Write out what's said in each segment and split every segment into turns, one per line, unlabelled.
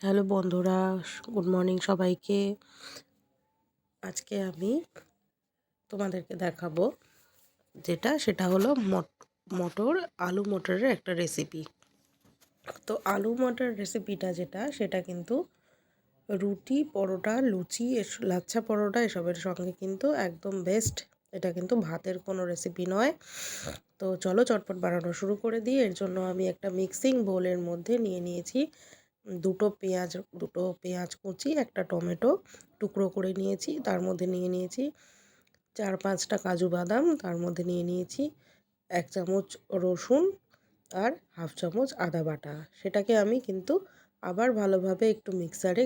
Hello বন্ধুরা, good morning সবাইকে। আজকে আমি তোমাদেরকে দেখাবো যেটা, সেটা হলো মটর, আলু মটরের একটা রেসিপি তো আলু মটর রেসিপিটা যেটা, সেটা কিন্তু রুটি, পরোটা, লুচি লাচ্ছা পরোটা, এসবের সঙ্গে কিন্তু একদম বেস্ট এটা কিন্তু ভাতের কোনো রেসিপি নয়। তো চলো চটপট বানানো শুরু করে দিই। এর জন্য আমি একটা মিক্সিং বোলের মধ্যে নিয়ে নিয়েছি। দুটো পেঁয়াজ দুটো পেঁয়াজ কুচি, একটা টমেটো টুকরো করে নিয়েছি। তার মধ্যে নিয়ে নিয়েছি চার পাঁচটা কাজু বাদাম, তার মধ্যে নিয়ে নিয়েছি এক চামচ রসুন আর হাফ চামচ আদা বাটা। সেটাকে আমি কিন্তু আবার ভালোভাবে একটু মিক্সারে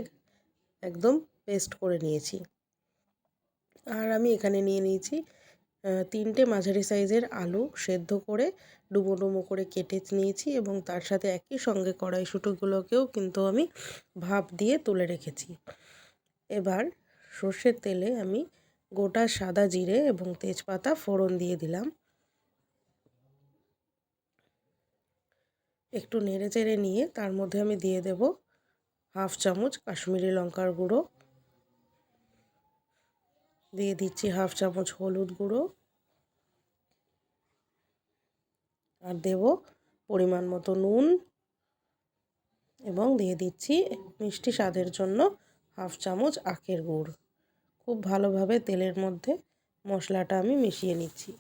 একদম পেস্ট করে নিয়েছি। আর আমি এখানে নিয়ে নিয়েছি তিনটে মাঝারি সাইজের আলু সেদ্ধ করে ডুবো ডুবো করে কেটে নিয়েছি এবং তার সাথে একই সঙ্গে কড়াইশুঁটোগুলোকেও কিন্তু আমি ভাপ দিয়ে তুলে রেখেছি। এবার সর্ষের তেলে আমি গোটা সাদা জিরে এবং তেজপাতা ফোড়ন দিয়ে দিলাম। একটু নেড়ে চেড়ে নিয়ে তার মধ্যে আমি দিয়ে দেব হাফ চামচ কাশ্মীরি লঙ্কার গুঁড়ো দিয়ে দিচ্ছি হাফ চামচ হলুদ গুঁড়ো। আর দেব পরিমাণ মতো নুন এবং দিয়ে দিচ্ছি মিষ্টি স্বাদের জন্য হাফ চামচ আখের গুড়। খুব ভালোভাবে তেলের মধ্যে মশলাটা আমি মিশিয়ে নিচ্ছি।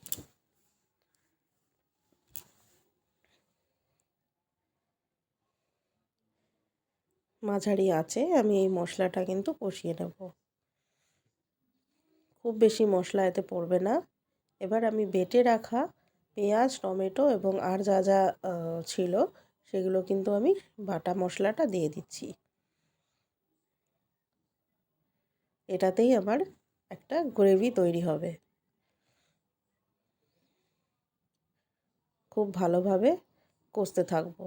মাঝারি আছে আমি এই মশলাটা কিন্তু কষিয়ে নেব। খুব বেশি মশলা এতে পড়বে না। এবার আমি বেটে রাখা পেঁয়াজ, টমেটো এবং আর যা যা ছিল সেগুলো কিন্তু আমি বাটা মশলাটা দিয়ে দিচ্ছি। এটাতেই আমার একটা গ্রেভি তৈরি হবে। খুব ভালোভাবে কষতে থাকব।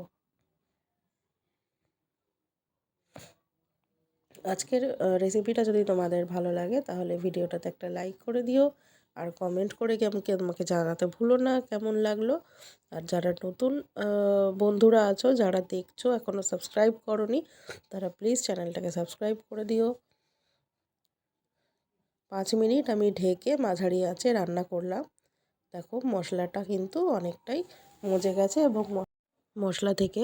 আজকের রেসিপিটা যদি তোমাদের ভালো লাগে, তাহলে ভিডিওটাতে একটা লাইক করে দিও। আর কমেন্ট করে আমাকে আমাকে জানাতে ভুলো না কেমন লাগল। আর যারা নতুন বন্ধুরা আছো, যারা দেখছ এখনও সাবস্ক্রাইব করনি, তারা প্লিজ চ্যানেলটাকে সাবস্ক্রাইব করে দিও। পাঁচ মিনিট আমি ঢেকে মাঝারি আছে রান্না করলাম। দেখো, মশলাটা কিন্তু অনেকটাই মজে গেছে এবং মশলা থেকে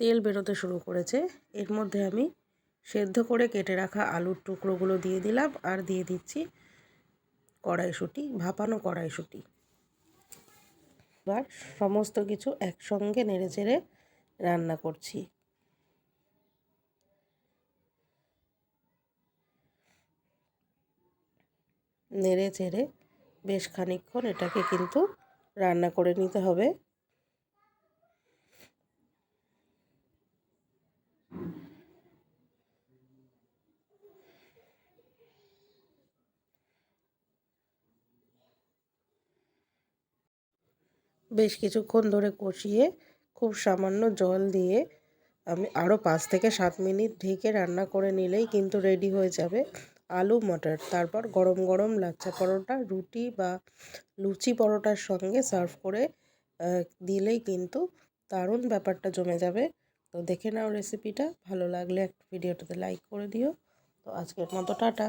তেল বেরোতে শুরু করেছে। এর মধ্যে আমি সেদ্ধ করে কেটে রাখা আলুর টুকরোগুলো দিয়ে দিলাম আর দিয়ে দিচ্ছি কড়াইশুঁটি, ভাপানো কড়াইশুঁটি। এবার সমস্ত কিছু একসঙ্গে নেড়ে চেড়ে রান্না করছি। নেড়ে চেড়ে বেশ খানিক্ষণ এটাকে কিন্তু রান্না করে নিতে হবে। বেশ কিছুক্ষণ ধরে কষিয়ে খুব সামান্য জল দিয়ে আমি আরও পাঁচ থেকে সাত মিনিট ঢেকে রান্না করে নিলেই কিন্তু রেডি হয়ে যাবে আলু, মটর। তারপর গরম গরম লাচ্চা পরোটা, রুটি বা লুচি পরোটার সঙ্গে সার্ভ করে দিলেই কিন্তু দারুণ ব্যাপারটা জমে যাবে। তো দেখে নাও রেসিপিটা ভালো লাগলে একটা ভিডিওটাতে লাইক করে দিও। তো আজকের মতো টাটা।